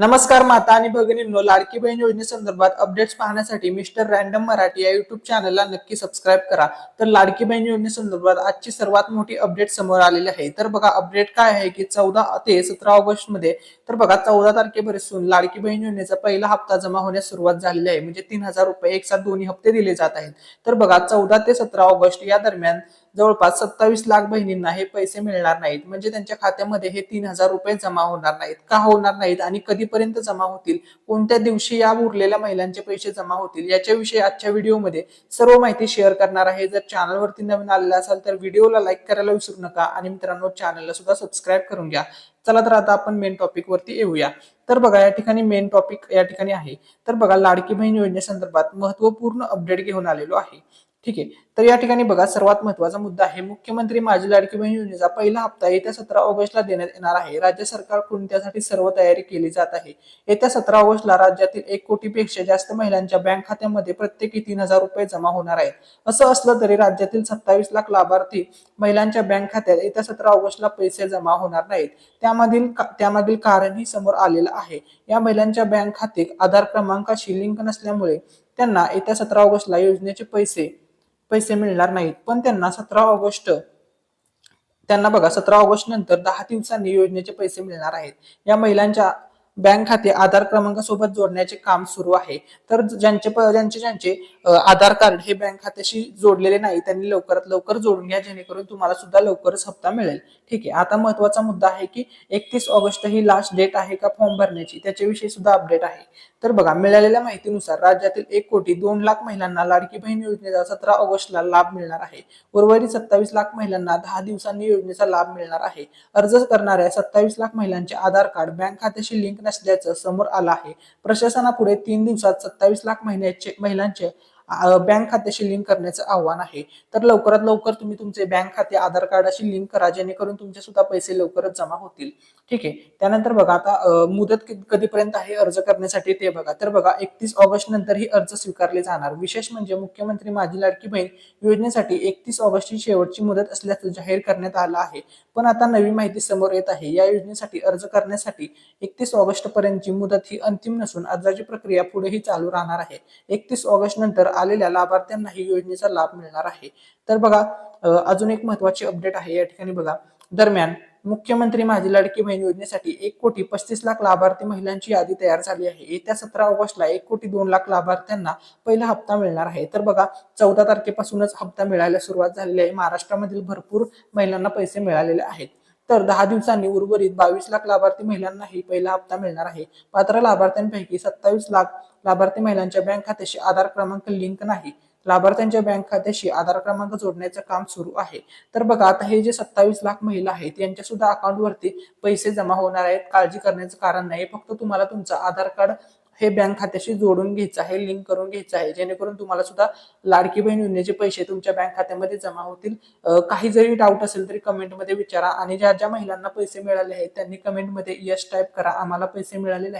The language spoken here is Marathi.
नमस्कार माता आणि भगिनींनो लाडकी बहीण योजनेसंदर्भात अपडेट्स पाहण्यासाठी मिस्टर रॅन्डम मराठी या युट्यूब चॅनलला नक्की सबस्क्राईब करा. तर लाडकी बहीण योजनेसंदर्भात आजची सर्वात मोठी अपडेट समोर आलेली आहे. तर बघा अपडेट काय आहे की चौदा ते सतरा ऑगस्टमध्ये तर बघा चौदा तारखेपासून लाडकी बहीण योजनेचा पहिला हप्ता जमा होण्यास सुरुवात झालेली आहे. म्हणजे तीन हजार रुपये एक साथ दोन्ही हप्ते दिले जात आहेत. तर बघा चौदा ते सतरा ऑगस्ट या दरम्यान जवळपास सत्तावीस लाख बहिणींना हे पैसे मिळणार नाहीत. म्हणजे त्यांच्या खात्यामध्ये हे तीन हजार रुपये जमा होणार नाहीत. का होणार नाहीत आणि कधीपर्यंत जमा होतील? कोणत्या दिवशी या उरलेल्या महिलांचे पैसे जमा होतील? याच्याविषयी आजच्या व्हिडिओमध्ये सर्व माहिती शेअर करणार आहे. जर चॅनलवरती नवीन आलेला असाल तर व्हिडिओला लाईक करायला विसरू नका आणि मित्रांनो चॅनलला सुद्धा सबस्क्राईब करून घ्या. चला तर आता आपण मेन टॉपिक वरती येऊया. तर बघा या ठिकाणी मेन टॉपिक या ठिकाणी आहे. तर बघा लाडकी बहीण योजनेसंदर्भात महत्त्वपूर्ण अपडेट घेऊन आलेलो आहे. ठीक आहे. तर या ठिकाणी बघा सर्वात महत्त्वाचा मुद्दा आहे मुख्यमंत्री माझी लाडकी बहीण योजनेचा पहिला हप्ता येत्या सतरा ऑगस्टला देण्यात येणार आहे. राज्य सरकारकडून त्यासाठी सर्व तयारी केली जात आहे? येत्या सतरा ऑगस्टला राज्यातील एक कोटीपेक्षा जास्त महिलांच्या बँक खात्यामध्ये प्रत्येकी तीन हजार रुपये जमा होणार आहेत. असं असलं तरी राज्यातील सत्तावीस लाख लाभार्थी महिलांच्या बँक खात्यात येत्या सतरा ऑगस्टला पैसे जमा होणार नाहीत. त्यामधील त्यामागील कारणही समोर आलेलं आहे. या महिलांच्या बँक खाते आधार क्रमांकाशी लिंक नसल्यामुळे त्यांना येत्या सतरा ऑगस्टला योजनेचे पैसे पैसे मिळणार नाहीत. पण त्यांना सतरा ऑगस्ट त्यांना बघा सतरा ऑगस्ट नंतर दहा दिवसांनी योजनेचे पैसे मिळणार आहेत. या महिलांच्या बँक खाते आधार क्रमांकासोबत जोडण्याचे काम सुरू आहे. तर ज्यांचे ज्यांचे ज्यांचे आधार कार्ड हे बँक खात्याशी जोडलेले नाही त्यांनी लवकरात लवकर जोडून घ्या जेणेकरून तुम्हाला सुद्धा लवकरच हप्ता मिळेल. ठीक आहे. आता महत्त्वाचा मुद्दा आहे की एकतीस ऑगस्ट ही लास्ट डेट आहे का फॉर्म भरण्याची? त्याच्याविषयी सुद्धा अपडेट आहे. तर बघा मिळालेल्या माहितीनुसार राज्यातील एक कोटी दोन लाख महिलांना लाडकी बहीण योजनेचा सतरा ऑगस्टला लाभ मिळणार आहे. उर्वरित सत्तावीस लाख महिलांना दहा दिवसांनी योजनेचा लाभ मिळणार आहे. अर्ज करणाऱ्या सत्तावीस लाख महिलांचे आधार कार्ड बँक खात्याशी लिंक नसल्याचं समोर आलं आहे. प्रशासनापुढे तीन दिवसात सत्तावीस लाख महिन्याचे महिलांचे बँक खात्याशी लिंक करण्याचं आव्हान आहे. तर लवकरात लवकर तुम्ही तुमचे बँक खाते आधार कार्डाशी लिंक करा जेणेकरून तुमचे सुद्धा पैसे लवकरच जमा होतील. ठीक आहे? त्यानंतर बघा आता मुदत कधीपर्यंत आहे अर्ज करण्यासाठी ते बघा. तर बघा एकतीस ऑगस्ट नंतर ही अर्ज स्वीकारले जाणार. विशेष म्हणजे मुख्यमंत्री माझी लाडकी बहीण योजनेसाठी एकतीस ऑगस्टची शेवटची मुदत असल्याचं जाहीर करण्यात आलं आहे. पण आता नवी माहिती समोर येत आहे. या योजनेसाठी अर्ज करण्यासाठी एकतीस ऑगस्ट पर्यंतची मुदत ही अंतिम नसून अर्जाची प्रक्रिया पुढेही चालू राहणार आहे. एकतीस ऑगस्ट नंतर आलेल्या लाभार्थ्यांनाही योजनेचा लाभ मिळणार आहे. तर बघा अजून एक महत्वाची अपडेट आहे. या ठिकाणी बघा दरम्यान मुख्यमंत्री माझी लाडकी बहीण योजनेसाठी एक कोटी पस्तीस लाख लाभार्थी महिलांची यादी तयार झाली आहे. येत्या सतरा ऑगस्टला एक कोटी दोन लाख लाभार्थ्यांना पहिला हप्ता मिळणार आहे. तर बघा चौदा तारखेपासूनच हप्ता मिळायला सुरुवात झालेली आहे. महाराष्ट्रामधील भरपूर महिलांना पैसे मिळालेले आहेत. तर दहा दिवसांनी उर्वरित बावीस लाख लाभार्थी महिलांनाही पहिला हप्ता मिळणार आहे. पात्र लाभार्थ्यांपैकी सत्तावीस लाख लाभार्थी महिलांच्या बँक खात्याशी आधार क्रमांक लिंक नाही. लाभार्थ्यांच्या बँक खात्याशी आधार क्रमांक जोडण्याचं काम सुरू आहे. तर बघा आता हे जे सत्तावीस लाख महिला आहेत यांच्या सुद्धा अकाउंटवरती पैसे जमा होणार आहेत. काळजी करण्याचं कारण नाही. फक्त तुम्हाला तुमचं आधार कार्ड हे बँक खात्याशी जोडून घ्यायचं आहे लिंक करून घ्यायचं आहे. जेणेकरून तुम्हाला सुद्धा लाडकी बहीण योजनेचे पैसे तुमच्या बँक खात्यामध्ये जमा होतील. काही जरी डाऊट असेल तरी कमेंटमध्ये विचारा. आणि ज्या ज्या महिलांना पैसे मिळाले आहेत त्यांनी कमेंटमध्ये यश टाईप करा. आम्हाला पैसे मिळालेले आहेत